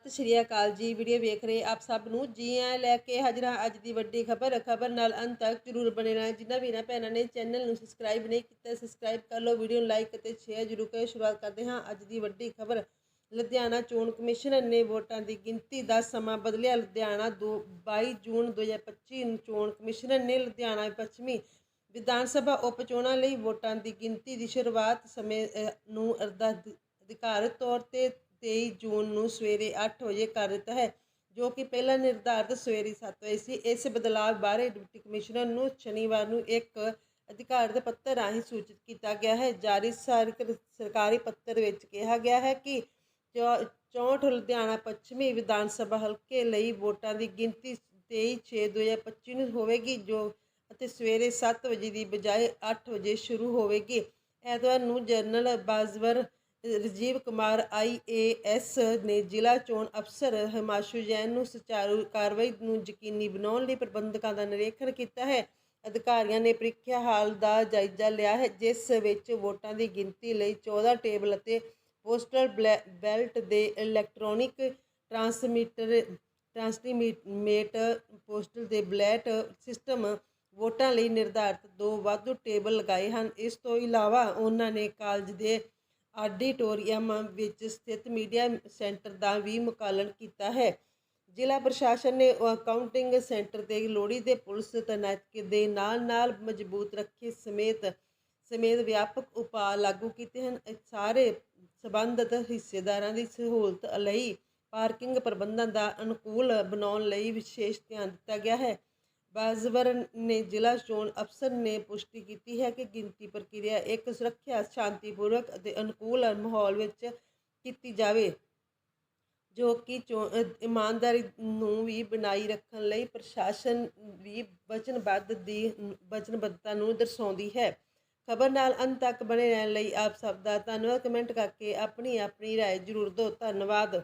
ਸਤਿ ਸ਼੍ਰੀ ਅਕਾਲ ਜੀ। ਵੀਡੀਓ ਵੇਖ ਰਹੇ ਆਪ ਸਭ ਨੂੰ। ਜੀ ਆਇਆਂ ਲੈ ਕੇ ਹਾਜ਼ਰ ਹਾਂ ਅੱਜ ਦੀ ਵੱਡੀ ਖਬਰ। ਖਬਰ ਨਾਲ ਅੰਤ ਤੱਕ ਜਰੂਰ ਬਣੇ ਰਹਿਣਾ। ਜਿਨ੍ਹਾਂ ਵੀ ਵੀਰਾਂ ਭੈਣਾਂ ਨੇ ਚੈਨਲ ਨੂੰ ਸਬਸਕ੍ਰਾਈਬ ਨਹੀਂ ਕੀਤਾ ਸਬਸਕ੍ਰਾਈਬ ਕਰ ਲਓ, ਵੀਡੀਓ ਨੂੰ ਲਾਈਕ ਅਤੇ ਸ਼ੇਅਰ ਜਰੂਰ ਕਰਿਓ। ਸ਼ੁਰੂਆਤ ਕਰਦੇ ਹਾਂ ਅੱਜ ਦੀ ਵੱਡੀ ਖਬਰ। ਲੁਧਿਆਣਾ ਚੋਣ ਕਮਿਸ਼ਨ ਨੇ ਵੋਟਾਂ ਦੀ ਗਿਣਤੀ ਦਾ ਸਮਾਂ ਬਦਲਿਆ। ਲੁਧਿਆਣਾ ਦੋ 22 ਜੂਨ 2025 ਨੂੰ ਚੋਣ ਕਮਿਸ਼ਨ ਨੇ ਲੁਧਿਆਣਾ ਪੱਛਮੀ ਵਿਧਾਨ ਸਭਾ ਉਪ ਚੋਣਾਂ ਲਈ ਵੋਟਾਂ ਦੀ ਗਿਣਤੀ ਦੀ ਸ਼ੁਰੂਆਤ ਸਮੇਂ ਨੂੰ ਅਰਧਾ, ਅਧਿਕਾਰਤ ਤੌਰ ਤੇ 23 ਜੂਨ ਨੂੰ ਸਵੇਰੇ 8 ਵਜੇ ਕਰ ਦਿੱਤਾ ਹੈ, ਜੋ ਕਿ ਪਹਿਲਾਂ ਨਿਰਧਾਰਤ ਸਵੇਰੇ 7 ਵਜੇ ਸੀ। ਇਸ ਬਦਲਾਅ ਬਾਰੇ ਡਿਪਟੀ ਕਮਿਸ਼ਨਰ ਨੂੰ ਸ਼ਨੀਵਾਰ ਨੂੰ ਇੱਕ ਅਧਿਕਾਰਤ ਪੱਤਰ ਰਾਹੀਂ ਸੂਚਿਤ ਕੀਤਾ ਗਿਆ ਹੈ। ਜਾਰੀ ਸਰਕਾਰੀ ਪੱਤਰ ਵਿੱਚ ਕਿਹਾ ਗਿਆ ਹੈ ਕਿ ਚੌ- 64 ਲੁਧਿਆਣਾ ਪੱਛਮੀ ਵਿਧਾਨ ਸਭਾ ਹਲਕੇ ਲਈ ਵੋਟਾਂ ਦੀ ਗਿਣਤੀ 23/6/2025 ਨੂੰ ਹੋਵੇਗੀ, ਜੋ ਅਤੇ ਸਵੇਰੇ 7 ਵਜੇ ਦੀ ਬਜਾਏ 8 ਵਜੇ ਸ਼ੁਰੂ ਹੋਵੇਗੀ। ਐਤਵਾਰ ਨੂੰ general observer Rajeev Kumar IAS ਨੇ ਜ਼ਿਲ੍ਹਾ ਚੋਣ ਅਫਸਰ ਹਿਮਾਸ਼ੂ ਜੈਨ ਨੂੰ ਸੁਚਾਰੂ ਕਾਰਵਾਈ ਨੂੰ ਯਕੀਨੀ ਬਣਾਉਣ ਲਈ ਪ੍ਰਬੰਧਕਾਂ ਦਾ ਨਿਰੀਖਣ ਕੀਤਾ ਹੈ। ਅਧਿਕਾਰੀਆਂ ਨੇ ਪ੍ਰੀਖਿਆ ਹਾਲ ਦਾ ਜਾਇਜ਼ਾ ਲਿਆ ਹੈ, ਜਿਸ ਵਿੱਚ ਵੋਟਾਂ ਦੀ ਗਿਣਤੀ ਲਈ 14 ਟੇਬਲ ਅਤੇ ਪੋਸਟਲ ਬਲੈ- ਬੈਲਟ ਦੇ ਇਲੈਕਟ੍ਰੋਨਿਕ ਟਰਾਂਸਮਿਟਰ ਟਰਾਂਸਮਿਟ ਪੋਸਟਲ ਦੇ ਬਲੈਟ ਸਿਸਟਮ ਵੋਟਾਂ ਲਈ ਨਿਰਧਾਰਤ ਦੋ ਵਾਧੂ ਟੇਬਲ ਲਗਾਏ ਹਨ। ਇਸ ਤੋਂ ਇਲਾਵਾ ਉਹਨਾਂ ਨੇ ਕਾਲਜ ਦੇ ਆਡੀਟੋਰੀਅਮ ਵਿੱਚ ਸਥਿਤ ਮੀਡੀਆ ਸੈਂਟਰ ਦਾ ਵੀ ਮੁਕਾਲਨ ਕੀਤਾ ਹੈ। ਜ਼ਿਲ੍ਹਾ ਪ੍ਰਸ਼ਾਸਨ ਨੇ ਅਕਾਊਂਟਿੰਗ ਸੈਂਟਰ ਤੇ ਲੋੜੀ ਦੇ ਪੁਲਿਸ ਤੈਨਾਤੀ ਦੇ ਨਾਲ ਨਾਲ ਮਜ਼ਬੂਤ ਰੱਖੇ ਸਮੇਤ ਸਮੇਤ ਵਿਆਪਕ ਉਪਾਅ ਲਾਗੂ ਕੀਤੇ ਹਨ। ਸਾਰੇ ਸਬੰਧਤ ਹਿੱਸੇਦਾਰਾਂ ਦੀ ਸਹੂਲਤ ਲਈ ਪਾਰਕਿੰਗ ਪ੍ਰਬੰਧਾਂ ਦਾ ਅਨੁਕੂਲ ਬਣਾਉਣ ਲਈ ਵਿਸ਼ੇਸ਼ ਧਿਆਨ ਦਿੱਤਾ ਗਿਆ ਹੈ। ਬਾਜ਼ਵਰ ਨੇ ਜ਼ਿਲ੍ਹਾ ਚੋਣ ਅਫਸਰ ਨੇ ਪੁਸ਼ਟੀ ਕੀਤੀ ਹੈ ਕਿ ਗਿਣਤੀ ਪ੍ਰਕਿਰਿਆ ਇੱਕ ਸੁਰੱਖਿਆ ਸ਼ਾਂਤੀਪੂਰਵਕ ਅਤੇ ਅਨੁਕੂਲ ਮਾਹੌਲ ਵਿੱਚ ਕੀਤੀ ਜਾਵੇ ਜੋ ਕਿ ਚੋ- ਅ, ਇਮਾਨਦਾਰੀ ਨੂੰ ਵੀ ਬਣਾਈ ਰੱਖਣ ਲਈ ਪ੍ਰਸ਼ਾਸਨ ਵੀ ਵਚਨਬੱਧ ਦੀ ਵਚਨਬੱਧਤਾ ਨੂੰ ਦਰਸਾਉਂਦੀ ਹੈ ਖਬਰ ਨਾਲ ਅੰਤ ਤੱਕ ਬਣੇ ਰਹਿਣ ਲਈ ਆਪ ਸਭ ਦਾ ਧੰਨਵਾਦ ਕਮੈਂਟ ਕਰਕੇ ਆਪਣੀ ਆਪਣੀ رائے ਜ਼ਰੂਰ ਦਿਓ ਧੰਨਵਾਦ